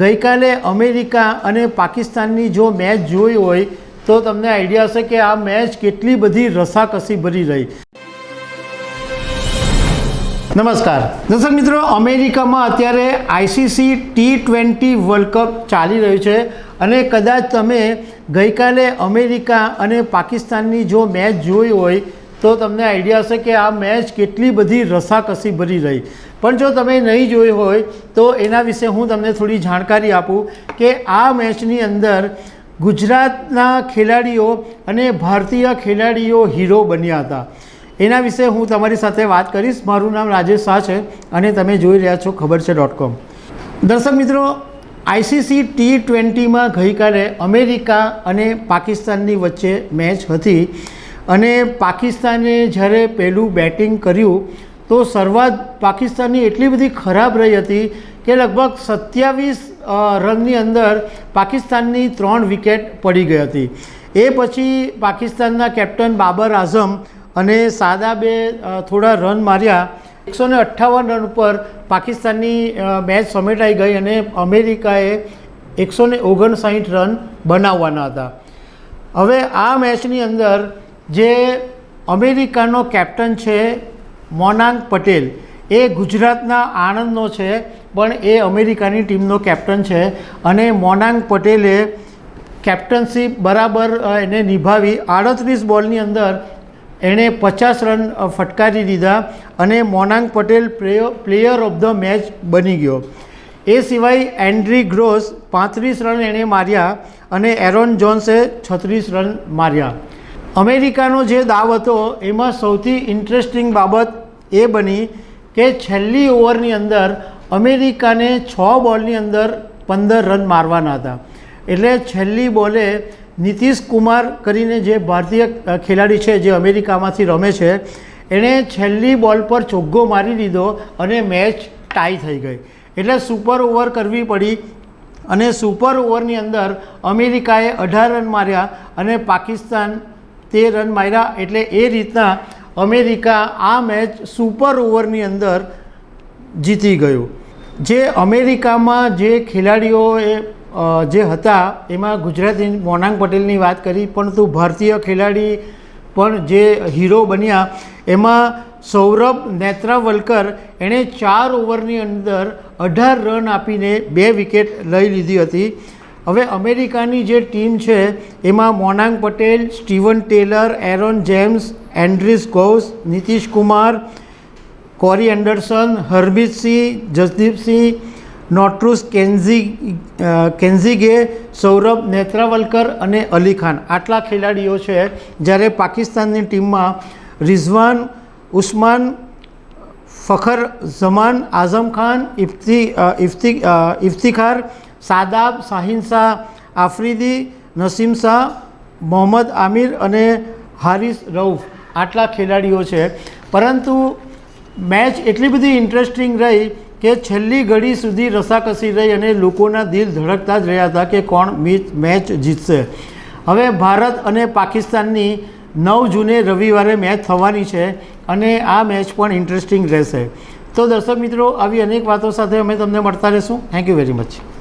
ગઈકાલે અમેરિકા અને પાકિસ્તાનની જો મેચ જોઈ હોય, તો તમને આઈડિયા હશે કે આ મેચ કેટલી બધી રસાકસી ભરી રહી. નમસ્કાર. દર્શક મિત્રો, અમેરિકામાં અત્યારે ICC T twenty world cup ચાલી રહ્યું છે અને કદાચ તમે ગઈકાલે અમેરિકા અને પાકિસ્તાનની જો મેચ જોઈ હોય, તો તમને આઈડિયા હશે કે આ મેચ કેટલી બધી રસાકસી ભરી રહી. પણ જો તમે નહીં જોઈ હોય, તો એના વિશે હું તમને થોડી જાણકારી આપું કે આ મેચની અંદર ગુજરાતના ખેલાડીઓ અને ભારતીય ખેલાડીઓ હીરો બન્યા હતા. એના વિશે હું તમારી સાથે વાત કરીશ. મારું નામ રાજેશ શાહ છે અને તમે જોઈ રહ્યા છો ખબર છે ડોટ કોમ. દર્શક મિત્રો, આઈસીસી ટી ટ્વેન્ટીમાં ગઈકાલે અમેરિકા અને પાકિસ્તાનની વચ્ચે મેચ હતી અને પાકિસ્તાને જ્યારે પહેલું બેટિંગ કર્યું તો શરૂઆત પાકિસ્તાનની એટલી બધી ખરાબ રહી હતી કે લગભગ સત્યાવીસ રનની અંદર પાકિસ્તાનની ત્રણ વિકેટ પડી ગઈ હતી. એ પછી પાકિસ્તાનના કેપ્ટન બાબર આઝમ અને સાદાબે થોડા રન માર્યા. એકસો ને અઠ્ઠાવન રન ઉપર પાકિસ્તાનની મેચ સમેટાઈ ગઈ અને અમેરિકાએ એકસો ને ઓગણસાઠ રન બનાવવાના હતા. હવે આ મેચની અંદર જે અમેરિકાનો કેપ્ટન છે મોનાંક પટેલ. એ ગુજરાતના આણંદનો છે, પણ એ અમેરિકાની ટીમનો કેપ્ટન છે અને મોનાંગ પટેલે કેપ્ટનશીપ બરાબર એને નિભાવી આડત્રીસ બોલની અંદર એણે પચાસ રન ફટકારી દીધા અને Monank Patel player of the match બની ગયો. એ સિવાય એન્ડ્રી ગ્રોસ પાંત્રીસ રન એણે માર્યા અને એરોન જોન્સે છત્રીસ રન માર્યા. અમેરિકાનો જે દાવ હતો, એમાં સૌથી ઇન્ટરેસ્ટિંગ બાબત એ બની કે છેલ્લી ઓવરની અંદર અમેરિકાને છ બોલની અંદર પંદર રન મારવાના હતા. એટલે છેલ્લી બોલે નીતિશ કુમાર કરીને જે ભારતીય ખેલાડી છે, જે અમેરિકામાંથી રમે છે, એણે છેલ્લી બોલ પર ચોગ્ગો મારી દીધો અને મેચ ટાઈ થઈ ગઈ. એટલે સુપર ઓવર કરવી પડી અને સુપર ઓવરની અંદર અમેરિકાએ અઢાર રન માર્યા અને પાકિસ્તાન તેર રન માર્યા એટલે એ રીતના અમેરિકા આ મેચ સુપર ઓવરની અંદર જીતી ગયું. જે અમેરિકામાં જે ખેલાડીઓએ જે હતા, એમાં ગુજરાતી મોનાંગ પટેલની વાત કરી, પરંતુ ભારતીય ખેલાડી પણ જે હીરો બન્યા, એમાં સૌરભ નેત્રાવલકર એણે ચાર ઓવરની અંદર અઢાર રન આપીને બે વિકેટ લઈ લીધી હતી. હવે અમેરિકાની જે ટીમ છે, એમાં Monank Patel, Steven Taylor, Aaron James, Andries Gous Nitish Kumar, Corey Anderson Harmeet Singh જસદીપસિંહ નોટ્રુસ કેન્ઝી કેન્ઝીગે, Saurabh નેત્રાવલકર અને અલી ખાન. આટલા ખેલાડીઓ છે, જ્યારે પાકિસ્તાનની ટીમમાં રિઝવાન ઉસ્માન, ફખર ઝમાન આઝમ ખાન, ઇફ્તી ઇફ્તી ઇફ્તિખાર સાદાબ, શાહીન શાહ, આફ્રિદી, નસીમ શાહ, મોહમ્મદ આમિર અને હારિસ રઉફ. આટલા ખેલાડીઓ છે. પરંતુ મેચ એટલી બધી ઇન્ટરેસ્ટિંગ રહી કે છેલ્લી ઘડી સુધી રસાકસી રહી અને લોકોના દિલ ધડકતા જ રહ્યા હતા કે કોણ મેચ જીતશે. હવે ભારત અને પાકિસ્તાનની નવ જૂને રવિવારે મેચ થવાની છે અને આ મેચ પણ ઇન્ટરેસ્ટિંગ રહેશે. તો દર્શક મિત્રો, આવી અનેક વાતો સાથે અમે તમને મળતા રહીશું. Thank you very much